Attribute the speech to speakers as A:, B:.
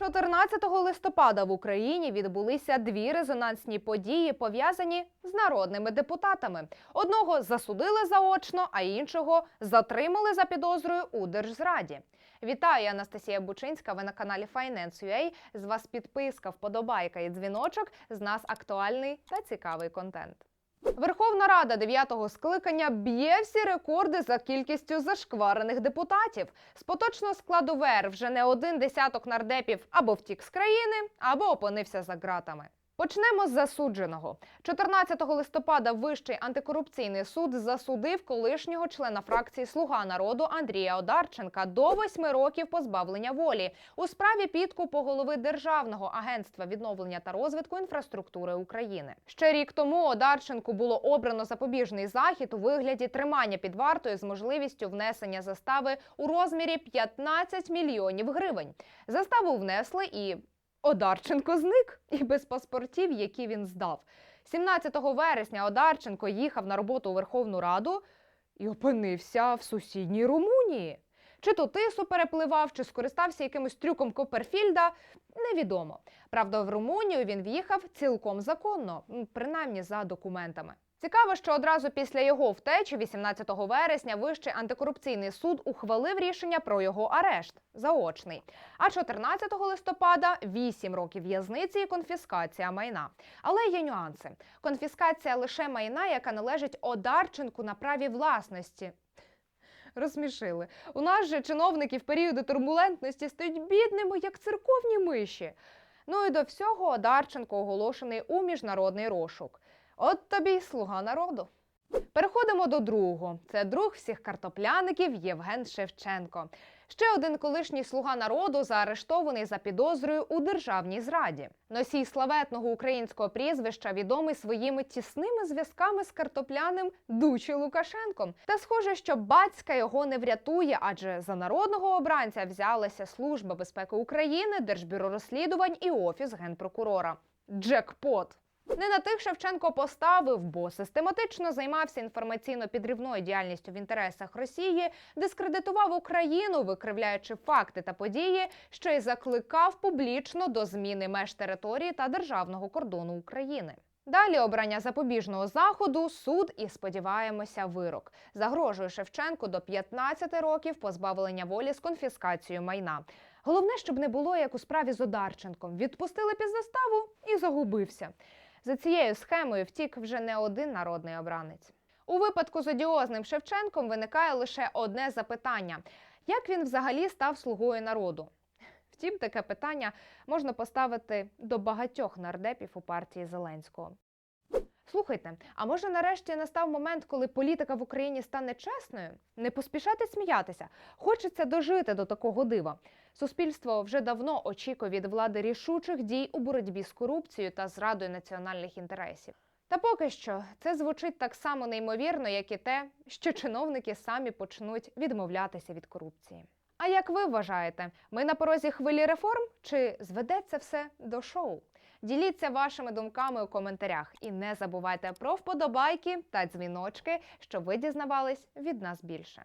A: 14 листопада в Україні відбулися дві резонансні події, пов'язані з народними депутатами. Одного засудили заочно, а іншого затримали за підозрою у держзраді. Вітаю, Анастасія Бучинська. Ви на каналі Finance.ua. З вас підписка, вподобайка і дзвіночок. З нас актуальний та цікавий контент. Верховна Рада дев'ятого скликання б'є всі рекорди за кількістю зашкварених депутатів. З поточного складу ВР вже не один десяток нардепів або втік з країни, або опинився за ґратами. Почнемо з засудженого. 14 листопада Вищий антикорупційний суд засудив колишнього члена фракції Слуга народу Андрія Одарченка до восьми років позбавлення волі у справі підкупу голови Державного агентства відновлення та розвитку інфраструктури України. Ще рік тому Одарченку було обрано запобіжний захід у вигляді тримання під вартою з можливістю внесення застави у розмірі 15 мільйонів гривень. Заставу внесли і Одарченко зник і без паспортів, які він здав. 17 вересня Одарченко їхав на роботу у Верховну Раду і опинився в сусідній Румунії. Чи то тису перепливав, чи скористався якимось трюком Коперфільда, невідомо. Правда, в Румунію він в'їхав цілком законно, принаймні за документами. Цікаво, що одразу після його втечі, 18 вересня, Вищий антикорупційний суд ухвалив рішення про його арешт заочний. А 14 листопада 8 років в'язниці і конфіскація майна. Але є нюанси: конфіскація лише майна, яка належить Одарченку на праві власності. Розсмішили. У нас же чиновники в періоди турбулентності стають бідними, як церковні миші. Ну і до всього Одарченко оголошений у міжнародний розшук. От тобі й слуга народу. Переходимо до другого. Це друг всіх картопляників Євген Шевченко. Ще один колишній слуга народу заарештований за підозрою у державній зраді. Носій славетного українського прізвища відомий своїми тісними зв'язками з картопляним Дучі Лукашенком. Та схоже, що батька його не врятує, адже за народного обранця взялася Служба безпеки України, Держбюро розслідувань і Офіс генпрокурора. Джекпот. Не на тих Шевченко поставив, бо систематично займався інформаційно-підривною діяльністю в інтересах Росії, дискредитував Україну, викривляючи факти та події, що й закликав публічно до зміни меж території та державного кордону України. Далі обрання запобіжного заходу, суд і сподіваємося, вирок загрожує Шевченку до 15 років позбавлення волі з конфіскацією майна. Головне, щоб не було як у справі з Одарченком. Відпустили під заставу і загубився. За цією схемою втік вже не один народний обранець. У випадку з одіозним Шевченком виникає лише одне запитання: як він взагалі став слугою народу? Втім, таке питання можна поставити до багатьох нардепів у партії Зеленського. Слухайте, а може нарешті настав момент, коли політика в Україні стане чесною? Не поспішати сміятися. Хочеться дожити до такого дива. Суспільство вже давно очікує від влади рішучих дій у боротьбі з корупцією та зрадою національних інтересів. Та поки що це звучить так само неймовірно, як і те, що чиновники самі почнуть відмовлятися від корупції. А як ви вважаєте, ми на порозі хвилі реформ чи зведеться все до шоу? Діліться вашими думками у коментарях і не забувайте про вподобайки та дзвіночки, щоб ви дізнавались від нас більше.